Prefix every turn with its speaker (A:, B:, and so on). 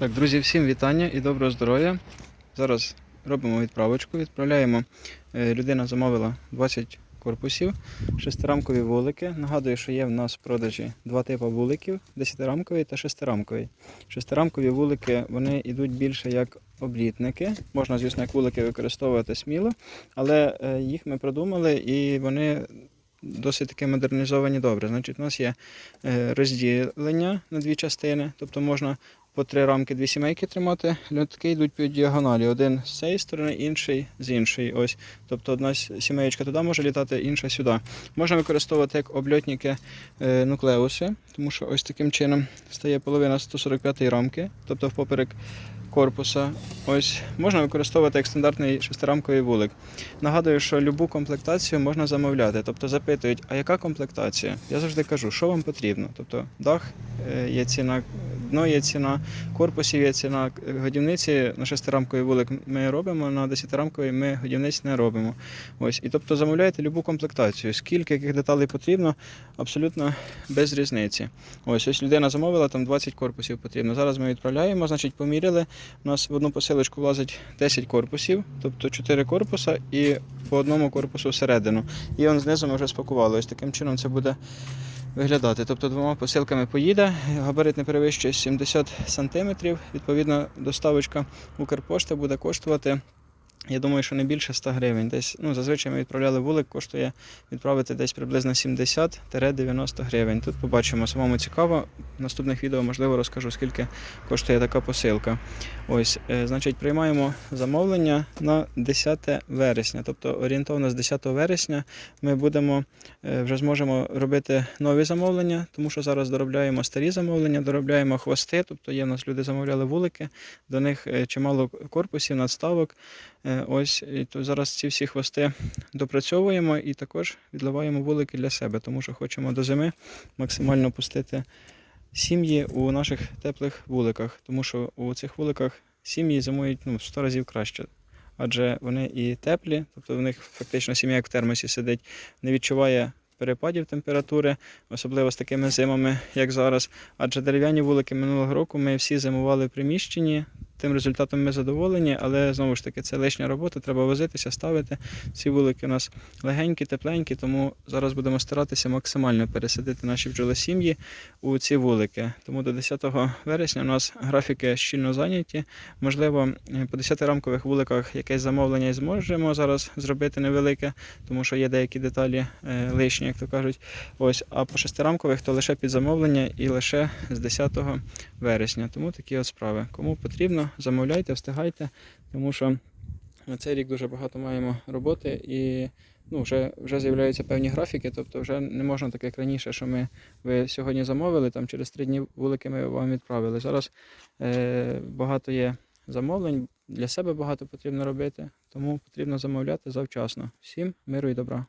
A: Так, друзі, всім вітання і доброго здоров'я. Зараз робимо відправочку. Відправляємо. Е, Людина замовила 20 корпусів, шестирамкові вулики. Нагадую, що є в нас в продажі два типи вуликів: десятирамковий та шестирамковий. Шестирамкові вулики вони йдуть більше як облітники. Можна, звісно, як вулики використовувати сміло, але е, їх ми продумали і вони досить таки модернізовані добре. Значить, у нас є е, розділення на дві частини, тобто можна по три рамки дві сімейки тримати. Льотки йдуть по діагоналі. Один з цієї сторони, інший з іншої. Ось. Тобто одна сімеєчка туди може літати, інша сюди. Можна використовувати як обльотники е, нуклеуси, тому що ось таким чином стає половина 145 рамки, тобто впоперек корпуса. Ось можна використовувати як стандартний шестирамковий вулик. Нагадую, що любу комплектацію можна замовляти. Тобто запитують, а яка комплектація? Я завжди кажу, що вам потрібно. Тобто дах е, є ціна, дно є ціна, корпусів є ціна, годівниці на шестирамковий вулик ми робимо, на десятирамковий ми годівниць не робимо. Ось. І тобто замовляєте любу комплектацію. Скільки яких деталей потрібно, абсолютно без різниці. Ось ось людина замовила, там 20 корпусів потрібно. Зараз ми відправляємо, значить, поміряли. У нас в одну посилочку влазить 10 корпусів, тобто 4 корпуса і по одному корпусу всередину. І он знизу ми вже спакували. Ось таким чином це буде виглядати. Тобто двома посилками поїде, габарит не перевищує 70 см. Відповідно, доставочка Укрпошти буде коштувати. Я думаю, що не більше 100 гривень. Десь, ну, зазвичай ми відправляли вулик, коштує відправити десь приблизно 70-90 гривень. Тут побачимо, самому цікаво. В наступних відео, можливо, розкажу, скільки коштує така посилка. Ось, е, значить, приймаємо замовлення на 10 вересня. Тобто орієнтовно з 10 вересня ми будемо е, вже зможемо робити нові замовлення, тому що зараз доробляємо старі замовлення, доробляємо хвости. Тобто є в нас люди замовляли вулики, до них е, чимало корпусів, надставок. Е, Ось і то зараз ці всі хвости допрацьовуємо і також відливаємо вулики для себе, тому що хочемо до зими максимально пустити сім'ї у наших теплих вуликах, тому що у цих вуликах сім'ї зимують ну, 100 разів краще. Адже вони і теплі, тобто в них фактично сім'я як в термосі сидить, не відчуває перепадів температури, особливо з такими зимами, як зараз. Адже дерев'яні вулики минулого року ми всі зимували в приміщенні. Тим результатом ми задоволені, але знову ж таки це лишня робота, треба возитися, ставити. Ці вулики у нас легенькі, тепленькі, тому зараз будемо старатися максимально пересадити наші бджолосім'ї у ці вулики. Тому до 10 вересня у нас графіки щільно зайняті. Можливо, по 10 рамкових вуликах якесь замовлення і зможемо зараз зробити невелике, тому що є деякі деталі е, лишні, як то кажуть. Ось, а по шестирамкових то лише під замовлення і лише з 10 вересня. Тому такі от справи. Кому потрібно, замовляйте, встигайте, тому що на цей рік дуже багато маємо роботи і ну, вже, вже з'являються певні графіки, тобто вже не можна так, як раніше, що ми ви сьогодні замовили, там через три дні вулики ми вам відправили. Зараз е, багато є замовлень, для себе багато потрібно робити, тому потрібно замовляти завчасно. Всім миру і добра.